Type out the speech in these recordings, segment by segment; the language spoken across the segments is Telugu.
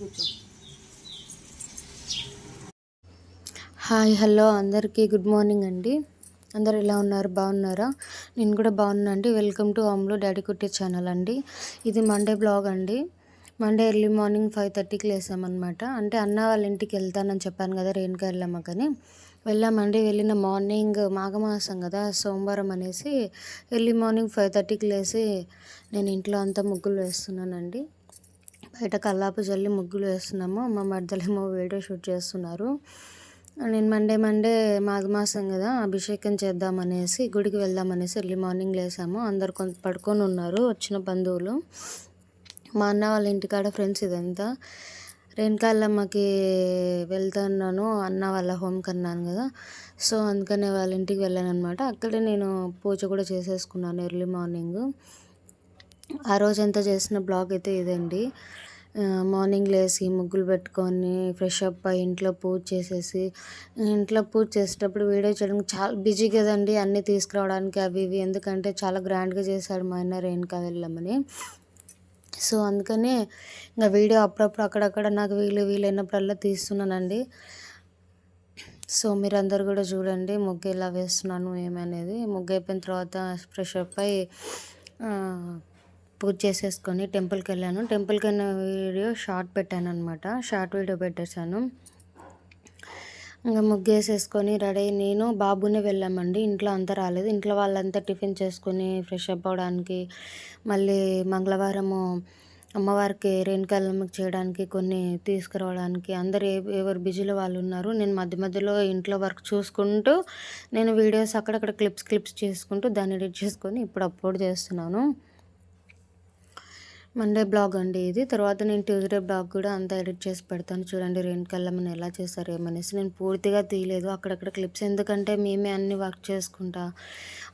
కూర్చో. హాయ్ హలో అందరికీ గుడ్ మార్నింగ్ అండి. అందరు ఎలా ఉన్నారు? బాగున్నారా? నేను కూడా బాగున్నా అండి. వెల్కమ్ టు అమ్లు డాడీ కుట్టే ఛానల్ అండి. ఇది మండే బ్లాగ్ అండి. మండే ఎర్లీ మార్నింగ్ ఫైవ్ థర్టీకి లేసామన్నమాట. అంటే అన్న వాళ్ళ ఇంటికి వెళ్తానని చెప్పాను కదా రేణుకా వెళ్ళామకని వెళ్ళామండి వెళ్ళిన మార్నింగ్ మాఘమాసం కదా సోమవారం అనేసి ఎర్లీ మార్నింగ్ ఫైవ్ థర్టీకి లేసి నేను ఇంట్లో అంతా ముగ్గులు వేస్తున్నానండి. బయట కల్లాపు చల్లి ముగ్గులు వేస్తున్నాము. మా మధ్యలో వీడియో షూట్ చేస్తున్నారు. నేను మండే మండే మాఘమాసం కదా అభిషేకం చేద్దామనేసి గుడికి వెళ్దామనేసి ఎర్లీ మార్నింగ్ లేసాము. అందరు కొంత పడుకొని ఉన్నారు వచ్చిన బంధువులు. మా అన్న వాళ్ళ ఇంటికాడ ఫ్రెండ్స్ ఇదంతా. రేణుకాళ్ళమ్మకి వెళ్తున్నాను అన్న వాళ్ళ హోమ్కి అన్నాను కదా. సో అందుకనే వాళ్ళ ఇంటికి వెళ్ళాను అనమాట అక్కడే నేను పూజ కూడా చేసేసుకున్నాను ఎర్లీ మార్నింగ్. ఆ రోజంతా చేసిన బ్లాగ్ అయితే ఇదండి. మార్నింగ్ లేసి ముగ్గులు పెట్టుకొని ఫ్రెష్ అప్ అయ్యి ఇంట్లో పూజ చేసేసి ఇంట్లో పూజ చేసేటప్పుడు వీడియో చేయడానికి చాలా బిజీ కదండి. అన్నీ తీసుకురావడానికి అవి ఇవి. ఎందుకంటే చాలా గ్రాండ్గా చేశాడు మా ఆయన రేణుకా వెళ్ళమని సో అందుకనే ఇంకా వీడియో అప్పుడప్పుడు అక్కడక్కడ నాకు వీలు వీలైనప్పుడల్లా తీస్తున్నానండి. సో మీరందరూ కూడా చూడండి ముగ్గు ఎలా వేస్తున్నాను ఏమనేది. ముగ్గు అయిపోయిన తర్వాత ఫ్రెష్ అప్ అయి పూజ చేసేసుకొని టెంపుల్కి వెళ్ళాను. టెంపుల్కి వెళ్ళిన వీడియో షార్ట్ పెట్టాను అనమాట షార్ట్ వీడియో పెట్టేశాను. ఇంకా ముగ్గేసేసుకొని రెడీ అయ్యి నేను బాబునే వెళ్ళామండి. ఇంట్లో అంతా రాలేదు. ఇంట్లో వాళ్ళంతా టిఫిన్ చేసుకొని ఫ్రెష్ అప్ అవడానికి మళ్ళీ మంగళవారము అమ్మవారికి రేణుకాలమ్మకి చేయడానికి కొన్ని తీసుకురావడానికి అందరు ఎవరు బిజీలో వాళ్ళు ఉన్నారు. నేను మధ్య మధ్యలో ఇంట్లో వర్క్ చూసుకుంటూ నేను వీడియోస్ అక్కడక్కడ క్లిప్స్ క్లిప్స్ చేసుకుంటూ దాన్ని ఎడిట్ చేసుకొని ఇప్పుడు అప్లోడ్ చేస్తున్నాను. మండే బ్లాగ్ అండి ఇది. తర్వాత నేను ట్యూస్డే బ్లాగ్ కూడా అంతా ఎడిట్ చేసి పెడతాను. చూడండి రేణుకల్లమ్మని ఎలా చేస్తారు ఏమనేసి నేను పూర్తిగా తీయలేదు. అక్కడక్కడ క్లిప్స్ ఎందుకంటే మేమే అన్ని వర్క్ చేసుకుంటా.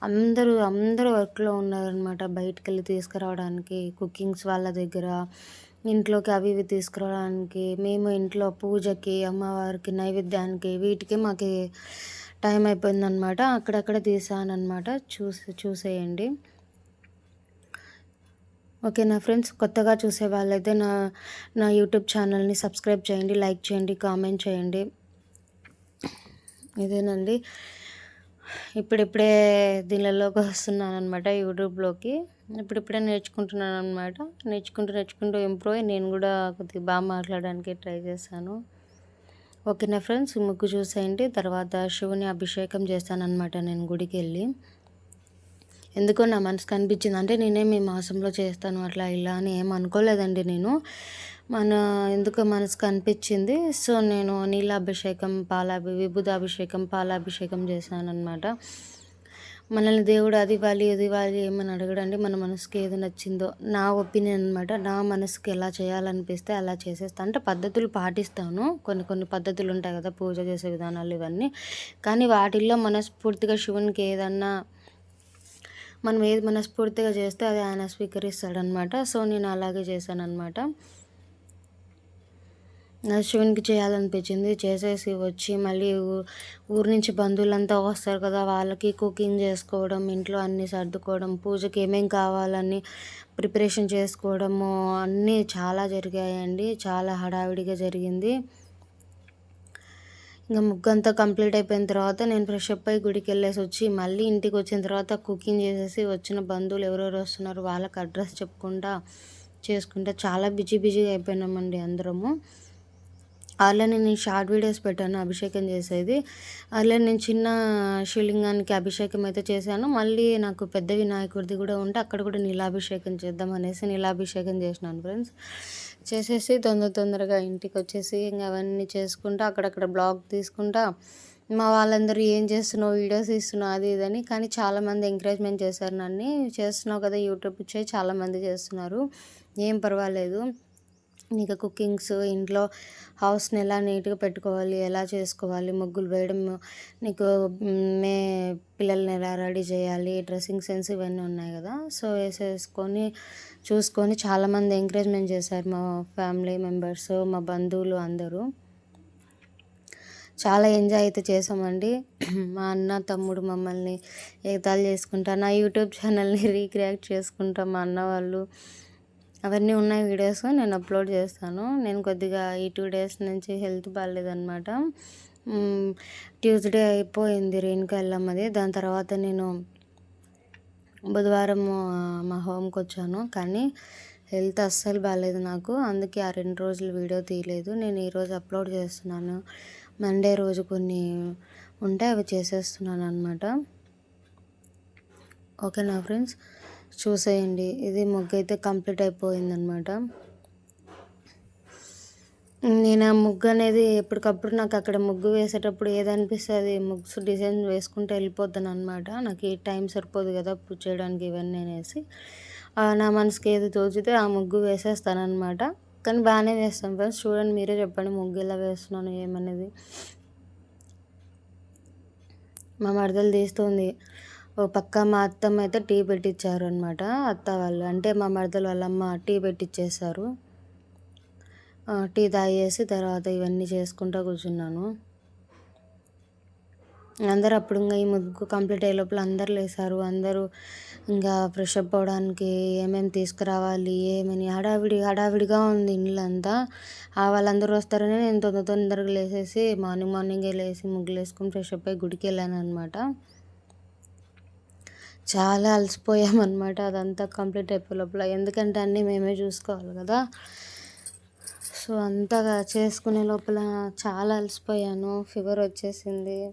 అందరూ అందరూ వర్క్లో ఉన్నారనమాట బయటికి వెళ్ళి తీసుకురావడానికి కుకింగ్స్ వాళ్ళ దగ్గర ఇంట్లోకి అవి ఇవి తీసుకురావడానికి మేము ఇంట్లో పూజకి అమ్మవారికి నైవేద్యానికి వీటికి మాకు టైం అయిపోయిందనమాట అక్కడక్కడ తీసానమాట చూసి చూసేయండి. ఓకే నా ఫ్రెండ్స్ కొత్తగా చూసే వాళ్ళైతే నా నా యూట్యూబ్ ఛానల్ని సబ్స్క్రైబ్ చేయండి లైక్ చేయండి కామెంట్ చేయండి. ఇదేనండి. ఇప్పుడిప్పుడే దీనిలోకి వస్తున్నాను అనమాట యూట్యూబ్లోకి. ఇప్పుడిప్పుడే నేర్చుకుంటున్నాను అనమాట నేర్చుకుంటూ నేర్చుకుంటూ ఇంప్రూవ్ అయ్యి నేను కూడా కొద్దిగా బాగా మాట్లాడడానికి ట్రై చేశాను. ఓకే నా ఫ్రెండ్స్ ముగ్గు చూసేయండి తర్వాత శివుని అభిషేకం చేస్తానన్నమాట నేను గుడికి వెళ్ళి ఎందుకో నా మనసుకు అనిపించింది. అంటే నేనే మీ మాసంలో చేస్తాను అట్లా ఇలా అని ఏం అనుకోలేదండి నేను. మన ఎందుకో మనసుకు అనిపించింది. సో నేను నీలాభిషేకం పాలాభి విభుదాభిషేకం పాలాభిషేకం చేశాను అనమాట మనల్ని దేవుడు అది ఇవ్వాలి ఇది ఇవ్వాలి ఏమని అడగడండి. మన మనసుకి ఏది నచ్చిందో నా ఒపీనియన్ అనమాట నా మనసుకి ఎలా చేయాలనిపిస్తే అలా చేసేస్తాను అంటే పద్ధతులు పాటిస్తాను. కొన్ని కొన్ని పద్ధతులు ఉంటాయి కదా పూజ చేసే విధానాలు ఇవన్నీ. కానీ వాటిల్లో మనస్ఫూర్తిగా శివునికి ఏదన్నా మనం ఏది మనస్ఫూర్తిగా చేస్తే అది ఆయన స్వీకరిస్తాడనమాట. సో నేను అలాగే చేశాను అనమాట శివునికి చేయాలనిపించింది. చేసేసి వచ్చి మళ్ళీ ఊరు నుంచి బంధువులంతా వస్తారు కదా వాళ్ళకి కుకింగ్ చేసుకోవడం ఇంట్లో అన్నీ సర్దుకోవడం పూజకి ఏమేం కావాలని ప్రిపరేషన్ చేసుకోవడము అన్నీ చాలా జరిగాయండి. చాలా హడావిడిగా జరిగింది. ఇంకా ముగ్గు అంతా కంప్లీట్ అయిపోయిన తర్వాత నేను ఫ్రెష్ అప్ అయ్యి గుడికి వెళ్ళేసి వచ్చి మళ్ళీ ఇంటికి వచ్చిన తర్వాత కుకింగ్ చేసేసి వచ్చిన బంధువులు ఎవరెవరు వస్తున్నారు వాళ్ళకి అడ్రస్ చెప్పుకుంటా చేసుకుంటా చాలా బిజీ బిజీగా అయిపోయినామండి అందరము. అలానే నేను షార్ట్ వీడియోస్ పెట్టాను అభిషేకం చేసేది. అలానే నేను చిన్న శివలింగానికి అభిషేకం అయితే చేశాను. మళ్ళీ నాకు పెద్ద వినాయకుడిది కూడా ఉంటే అక్కడ కూడా నీలాభిషేకం చేద్దాం అనేసి నీలాభిషేకం చేసినాను ఫ్రెండ్స్. చేసేసి తొందర తొందరగా ఇంటికి వచ్చేసి ఇంకా అవన్నీ చేసుకుంటా అక్కడక్కడ బ్లాగ్ తీసుకుంటా. మా వాళ్ళందరూ ఏం చేస్తున్నావు వీడియోస్ ఇస్తున్నావు అది ఇదని. కానీ చాలామంది ఎంకరేజ్మెంట్ చేశారు నన్ను. చేస్తున్నావు కదా యూట్యూబ్ వచ్చే చాలామంది చేస్తున్నారు. ఏం పర్వాలేదు. నీకు కుకింగ్స్ ఇంట్లో హౌస్ని ఎలా నీట్గా పెట్టుకోవాలి ఎలా చేసుకోవాలి ముగ్గులు వేయడం నీకు మే పిల్లల్ని ఎలా రెడీ చేయాలి డ్రెస్సింగ్ సెన్స్ ఇవన్నీ ఉన్నాయి కదా. సో వేసేసుకొని చూసుకొని చాలామంది ఎంకరేజ్మెంట్ చేశారు మా ఫ్యామిలీ మెంబర్స్ మా బంధువులు అందరూ. చాలా ఎంజాయ్ అయితే చేసామండి మా అన్న తమ్ముడు మమ్మల్ని ఎగతాళి చేసుకుంటా నా యూట్యూబ్ ఛానల్ని రీక్రియేట్ చేసుకుంటా మా అన్న వాళ్ళు. అవన్నీ ఉన్నాయి వీడియోస్ నేను అప్లోడ్ చేస్తాను. నేను కొద్దిగా ఈ టూ డేస్ నుంచి హెల్త్ బాగాలేదనమాట ట్యూస్డే అయిపోయింది రేణుకా వెళ్ళమ్మది దాని తర్వాత నేను బుధవారం మా హోమ్కి వచ్చాను కానీ హెల్త్ అస్సలు బాగాలేదు నాకు. అందుకే ఆ రెండు రోజులు వీడియో తీయలేదు. నేను ఈరోజు అప్లోడ్ చేస్తున్నాను. మండే రోజు కొన్ని ఉంటే అవి చేసేస్తున్నాను అనమాట ఓకేనా ఫ్రెండ్స్? చూసేయండి. ఇది మొగ్గు అయితే కంప్లీట్ అయిపోయిందనమాట నేను ఆ ముగ్గు అనేది ఎప్పటికప్పుడు నాకు అక్కడ ముగ్గు వేసేటప్పుడు ఏదనిపిస్తుంది ముగ్స్ డిజైన్ వేసుకుంటూ వెళ్ళిపోతాను అనమాట నాకు ఏ టైం సరిపోదు కదా పూజ చేయడానికి ఇవన్నీ అనేసి. నా మనసుకి ఏది తోచితే ఆ ముగ్గు వేసేస్తాను అనమాట కానీ బాగానే వేస్తాను ఫ్రెండ్స్. చూడండి మీరే చెప్పండి ముగ్గు ఎలా వేస్తున్నాను ఏమనేది. మా మరదలు తీస్తుంది. ఓ పక్క మా అత్తమ్మ అయితే టీ పెట్టించారు అనమాట అత్త వాళ్ళు. అంటే మా మరదలు వాళ్ళమ్మ టీ పెట్టించేశారు టీ తాగేసి తర్వాత ఇవన్నీ చేసుకుంటూ కూర్చున్నాను. అందరు అప్పుడు ఇంకా ఈ ముగ్గు కంప్లీట్ అయ్యే లోపల అందరు లేసారు. అందరూ ఇంకా ఫ్రెష్ అప్ అవ్వడానికి ఏమేమి తీసుకురావాలి ఏమని హడావిడి హడావిడిగా ఉంది ఇల్లంతా. వాళ్ళందరూ వస్తారని నేను తొందర తొందరగా లేసేసి మార్నింగ్ మార్నింగే లేసి ముగ్గులు వేసుకుని ఫ్రెష్ అప్ అయ్యి గుడికి వెళ్ళాను అనమాట చాలా అలసిపోయామన్నమాట. అదంతా కంప్లీట్ అయిపోయే లోపల. ఎందుకంటే అన్నీ మేమే చూసుకోవాలి కదా. సో అంతగా చేసుకునే లోపల చాలా అలసిపోయాను. ఫీవర్ వచ్చేసింది.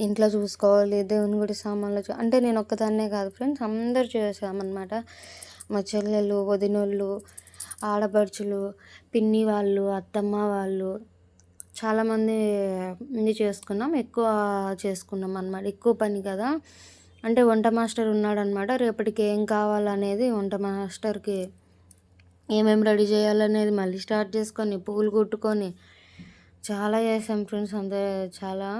ఇంట్లో చూసుకోవాలి దేవుని గుడి సామాన్లు అంటే నేను ఒక్కదాన్నే కాదు ఫ్రెండ్స్ అందరు చేసామన్నమాట. మా చెల్లెలు వదినోళ్ళు ఆడపడుచులు పిన్ని వాళ్ళు అత్తమ్మ వాళ్ళు చాలామంది ఇది చేసుకున్నాం. ఎక్కువ చేసుకున్నాం అనమాట ఎక్కువ పని కదా. అంటే వంట మాస్టర్ ఉన్నాడనమాట రేపటికి ఏం కావాలనేది వంట మాస్టర్కి ఏమేమి రెడీ చేయాలనేది మళ్ళీ స్టార్ట్ చేసుకొని పువ్వులు కుట్టుకొని చాలా చేసాం ఫ్రెండ్స్ అంతే చాలా.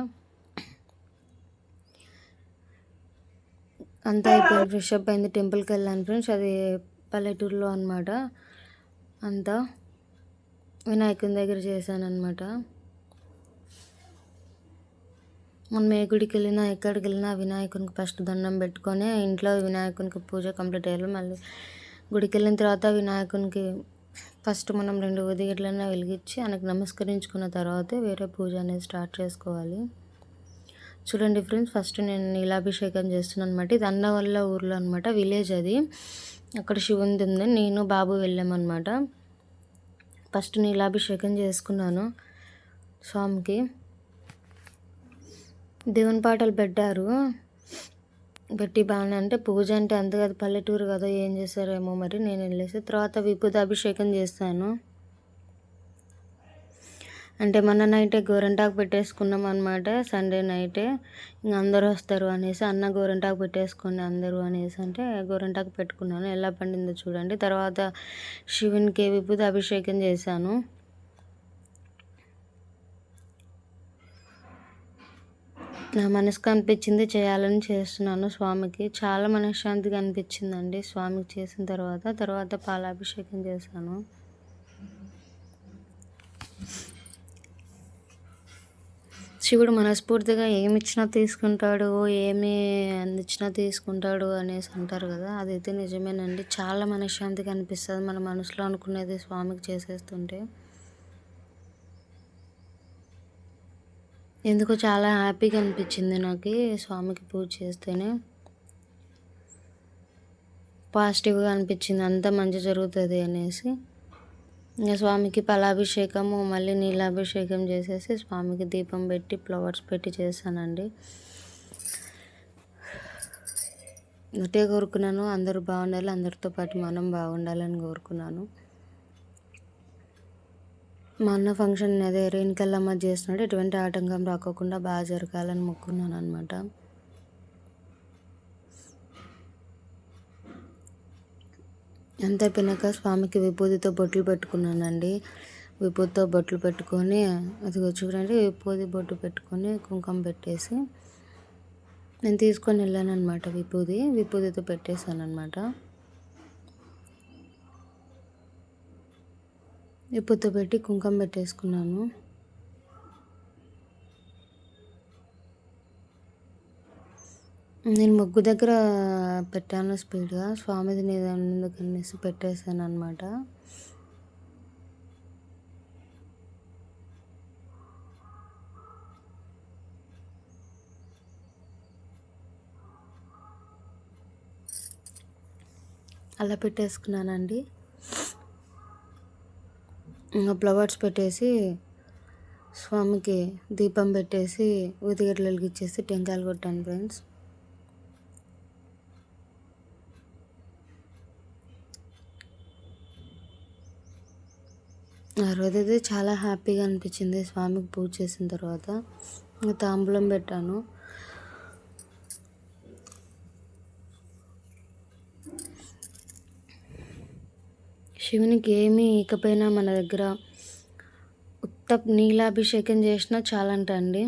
అంతా అయిపోయింది ఫ్రెష్ అప్ అయింది టెంపుల్కి వెళ్ళాను ఫ్రెండ్స్. అది పల్లెటూరులో అనమాట అంతా వినాయకుని దగ్గర చేశాను అనమాట మనం ఏ గుడికి వెళ్ళినా ఎక్కడికి వెళ్ళినా వినాయకునికి ఫస్ట్ దండం పెట్టుకొని ఇంట్లో వినాయకునికి పూజ కంప్లీట్ అయ్యాలి మళ్ళీ గుడికి వెళ్ళిన తర్వాత వినాయకునికి ఫస్ట్ మనం రెండు ఉదిగట్లైనా వెలిగించి ఆయనకు నమస్కరించుకున్న తర్వాతే వేరే పూజ అనేది స్టార్ట్ చేసుకోవాలి. చూడండి ఫ్రెండ్స్ ఫస్ట్ నేను నీలాభిషేకం చేస్తున్నాను అనమాట ఇది అన్నవల్ల ఊర్లో అనమాట విలేజ్ అది. అక్కడ శివుంది ఉంది నేను బాబు వెళ్ళామన్నమాట. ఫస్ట్ నీలాభిషేకం చేసుకున్నాను స్వామికి. దేవుని పాటలు పెట్టారు. పెట్టి బాగానే అంటే పూజ అంటే అంత కదా పల్లెటూరు కదా ఏం చేస్తారేమో మరి. నేను వెళ్ళేసి తర్వాత విభూతి అభిషేకం చేస్తాను. అంటే మన నైటే గోరంటాకు పెట్టేసుకున్నాం అనమాట సండే నైటే. ఇంక అందరూ వస్తారు అనేసి అన్న గోరంటాకు పెట్టేసుకోండి అందరూ అనేసి అంటే గోరంటాకు పెట్టుకున్నాను. ఎలా పండిందో చూడండి. తర్వాత శివునికి విభూతి అభిషేకం చేశాను. నా మనసుకు అనిపించింది చేయాలని చేస్తున్నాను స్వామికి. చాలా మనశ్శాంతిగా అనిపించిందండి స్వామికి చేసిన తర్వాత. తర్వాత పాలాభిషేకం చేశాను. శివుడు మనస్ఫూర్తిగా ఏమి ఇచ్చినా తీసుకుంటాడు ఏమి అందించినా తీసుకుంటాడు అనేసి అంటారు కదా అదైతే నిజమేనండి. చాలా మనశ్శాంతిగా అనిపిస్తుంది మన మనసులో అనుకునేది స్వామికి చేసేస్తుంటే. ఎందుకో చాలా హ్యాపీగా అనిపించింది నాకు స్వామికి పూజ చేస్తేనే. పాజిటివ్గా అనిపించింది అంతా మంచి జరుగుతుంది అనేసి. ఇంకా స్వామికి పలాభిషేకము మళ్ళీ నీలాభిషేకం చేసేసి స్వామికి దీపం పెట్టి ఫ్లవర్స్ పెట్టి చేశానండి. ఒకటే కోరుకున్నాను అందరూ బాగుండాలి అందరితో పాటు మనం బాగుండాలని కోరుకున్నాను. మా అన్న ఫంక్షన్ అదే రేణుకల్లమ్మ చేస్తున్నాడు. ఎటువంటి ఆటంకం రాకోకుండా బాగా జరగాలని మొక్కున్నాను అనమాట అంత అయిపోయినాక స్వామికి విభూతితో బొట్లు పెట్టుకున్నానండి. విభూతితో బొట్లు పెట్టుకొని అది చూడండి విభూతి బొట్టు పెట్టుకొని కుంకుమ పెట్టేసి నేను తీసుకొని వెళ్ళాను అనమాట విభూతి. విభూతితో పెట్టేశాను అనమాట ఇప్పుతో పెట్టి కుంకుమ పెట్టేసుకున్నాను. నేను ముగ్గు దగ్గర పెట్టాను స్పీడ్గా. స్వామిది మీద ఎందుకనేసి పెట్టేశాను అనమాట అలా పెట్టేసుకున్నానండి. ఇంకా ఫ్లవర్స్ పెట్టేసి స్వామికి దీపం పెట్టేసి ఊదిగడ్డలు వెలిగించేసి టెంకాయలు కొట్టాను ఫ్రెండ్స్. ఆ రోజైతే చాలా హ్యాపీగా అనిపించింది స్వామికి పూజ చేసిన తర్వాత. తాంబూలం పెట్టాను. శివునికి ఏమీ ఇకపోయినా మన దగ్గర ఉత్త నీలాభిషేకం చేసినా చాలంట అండి.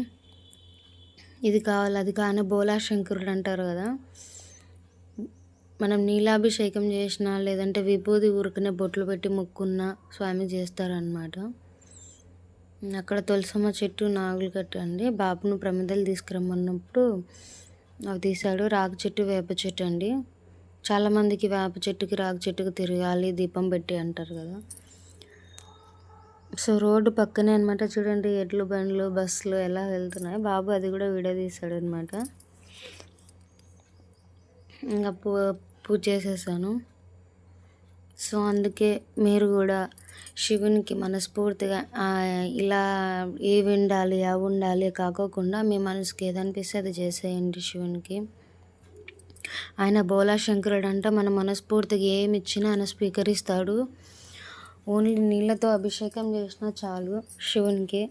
ఇది కావాలి అది కానీ బోలా శంకరుడు అంటారు కదా. మనం నీలాభిషేకం చేసినా లేదంటే విభూది ఊరుకునే బొట్లు పెట్టి మొక్కున్న స్వామి చేస్తారనమాట అక్కడ తులసమ్మ చెట్టు నాగులు కట్టండి బాబును ప్రమిదలు తీసుకురమ్మన్నప్పుడు అవి తీశాడు. రాగి చెట్టు వేప చెట్టు అండి. చాలామందికి వేప చెట్టుకి రాగి చెట్టుకి తిరగాలి దీపం పెట్టి అంటారు కదా. సో రోడ్డు పక్కనే అనమాట చూడండి ఎడ్లు బండ్లు బస్సులు ఎలా వెళ్తున్నాయి. బాబు అది కూడా వీడియో తీశాడు అనమాట ఇంకా పూ పూజ చేసేసాను. సో అందుకే మీరు కూడా శివునికి మనస్ఫూర్తిగా ఇలా ఏవి ఉండాలి అవి ఉండాలి కాకోకుండా మీ మనసుకి ఏదనిపిస్తే అది చేసేయండి శివునికి. ఆయన బోలా శంకరుడు అంట మన మనస్ఫూర్తిగా ఏమి ఇచ్చినా ఆయన స్వీకరిస్తాడు. ఓన్లీ నీళ్ళతో అభిషేకం చేసినా చాలు శివునికి.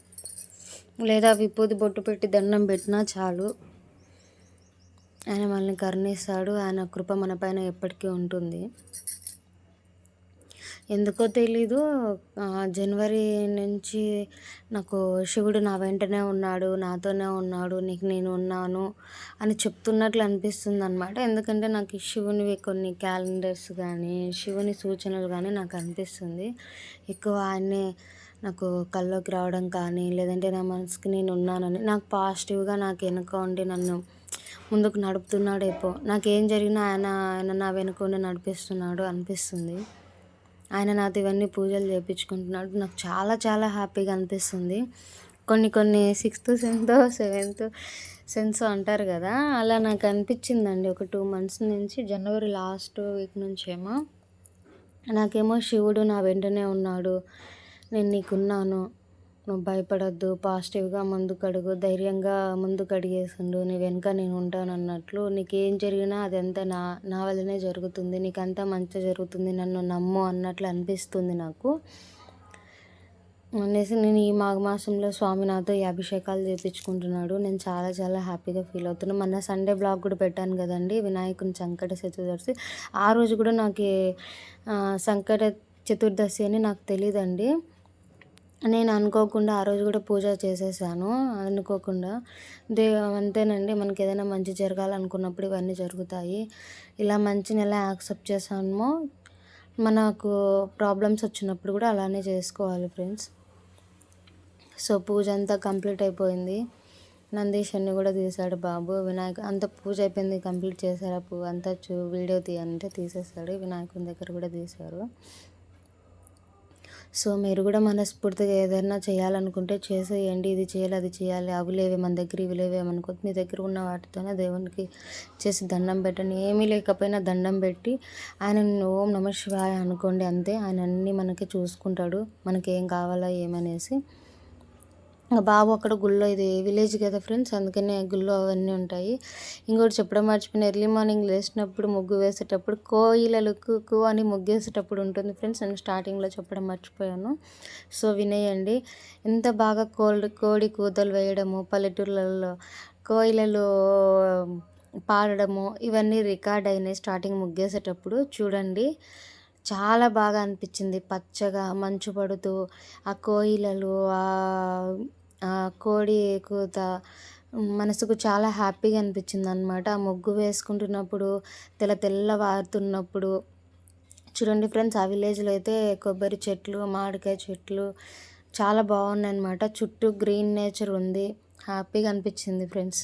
లేదా విభూతి బొట్టు పెట్టి దండం పెట్టినా చాలు ఆయన మనల్ని కరుణిస్తాడు. ఆయన కృప మన పైన ఎప్పటికీ ఉంటుంది. ఎందుకో తెలీదు. జనవరి నుంచి నాకు శివుడు నా వెంటనే ఉన్నాడు నాతోనే ఉన్నాడు నీకు నేను ఉన్నాను అని చెప్తున్నట్లు అనిపిస్తుంది అనమాట ఎందుకంటే నాకు శివునివి కొన్ని క్యాలెండర్స్ కానీ శివుని సూచనలు కానీ నాకు అనిపిస్తుంది. ఎక్కువ ఆయన్నే నాకు కల్లోకి రావడం కానీ లేదంటే నా మనసుకి నేను ఉన్నానని నాకు పాజిటివ్గా నాకు వెనుక ఉండి నన్ను ముందుకు నడుపుతున్నాడేపో నాకేం జరిగినా ఆయన ఆయన నా వెనుక ఉండి నడిపిస్తున్నాడు అనిపిస్తుంది. ఆయన నాతో ఇవన్నీ పూజలు చేయించుకుంటున్నాడు నాకు చాలా చాలా హ్యాపీగా అనిపిస్తుంది. కొన్ని కొన్ని సిక్స్త్ సెవెంత్ సెవెంత్ సెన్స్ అంటారు కదా అలా నాకు అనిపించిందండి. ఒక టూ మంత్స్ నుంచి జనవరి లాస్ట్ వీక్ నుంచేమో నాకేమో శివుడు నా వెంటనే ఉన్నాడు. నేను నీకున్నాను. నువ్వు భయపడద్దు పాజిటివ్గా ముందుకడుగు ధైర్యంగా ముందుకడిగేసిండు నీ వెనుక నేను ఉంటాను అన్నట్లు నీకు ఏం జరిగినా అదంతా నా నా వల్లనే జరుగుతుంది నీకు అంతా మంచి జరుగుతుంది నన్ను నమ్ము అన్నట్లు అనిపిస్తుంది నాకు. అనేసి నేను ఈ మాఘమాసంలో స్వామి నాతో ఈ అభిషేకాలు చేయించుకుంటున్నాడు నేను చాలా చాలా హ్యాపీగా ఫీల్ అవుతున్నాను. మొన్న సండే బ్లాగ్ కూడా పెట్టాను కదండి వినాయకుని సంకట చతుర్దశి. ఆ రోజు కూడా నాకు సంకట చతుర్దశి అని నాకు తెలియదండి నేను అనుకోకుండా ఆ రోజు కూడా పూజ చేసేసాను. అనుకోకుండా దే అంతేనండి. మనకి ఏదైనా మంచి జరగాలనుకున్నప్పుడు ఇవన్నీ జరుగుతాయి. ఇలా మంచిని ఎలా యాక్సెప్ట్ చేసామో మనకు ప్రాబ్లమ్స్ వచ్చినప్పుడు కూడా అలానే చేసుకోవాలి ఫ్రెండ్స్. సో పూజ అంతా కంప్లీట్ అయిపోయింది. నందీష్ అన్ని కూడా తీశాడు బాబు. వినాయక అంత పూజ అయిపోయింది కంప్లీట్ చేశారు. అప్పుడు అంతా చూ వీడియో తీయాలంటే తీసేస్తాడు వినాయకుని దగ్గర కూడా తీశారు. సో మీరు కూడా మనస్ఫూర్తిగా ఏదైనా చేయాలనుకుంటే చేసేయండి. ఇది చేయాలి అది చేయాలి. అవి లేవే మన దగ్గర ఇవి లేవేమనుకో మీ దగ్గర ఉన్న వాటితోనే దేవునికి చేసి దండం పెట్టండి. ఏమీ లేకపోయినా దండం పెట్టి ఆయన ఓం నమ శివాయ అనుకోండి అంతే. ఆయన అన్నీ మనకి చూసుకుంటాడు. మనకి ఏం కావాలా ఏమనేసి బాబు అక్కడ గుళ్ళో ఇది విలేజ్ కదా ఫ్రెండ్స్ అందుకనే గుళ్ళో అవన్నీ ఉంటాయి. ఇంకోటి చెప్పడం మర్చిపోయిన ఎర్లీ మార్నింగ్ లేచినప్పుడు ముగ్గు వేసేటప్పుడు కోయిలలు కు అని ముగ్గు వేసేటప్పుడు ఉంటుంది ఫ్రెండ్స్ నేను స్టార్టింగ్లో చెప్పడం మర్చిపోయాను. సో వినేయండి. ఎంత బాగా కోల్డ్ కోడి కూతలు వేయడము పల్లెటూర్లలో కోయిలలు పాడడము ఇవన్నీ రికార్డ్ అయినాయి స్టార్టింగ్ ముగ్గేసేటప్పుడు. చూడండి చాలా బాగా అనిపించింది పచ్చగా మంచు పడుతూ ఆ కోయిలలు కోడి కూత మనసుకు చాలా హ్యాపీగా అనిపించింది అనమాట ఆ ముగ్గు వేసుకుంటున్నప్పుడు తెల్ల తెల్ల వారుతున్నప్పుడు చూడండి ఫ్రెండ్స్ ఆ విలేజ్లో అయితే కొబ్బరి చెట్లు మామిడికాయ చెట్లు చాలా బాగున్నాయి అనమాట చుట్టూ గ్రీన్ నేచర్ ఉంది. హ్యాపీగా అనిపించింది ఫ్రెండ్స్.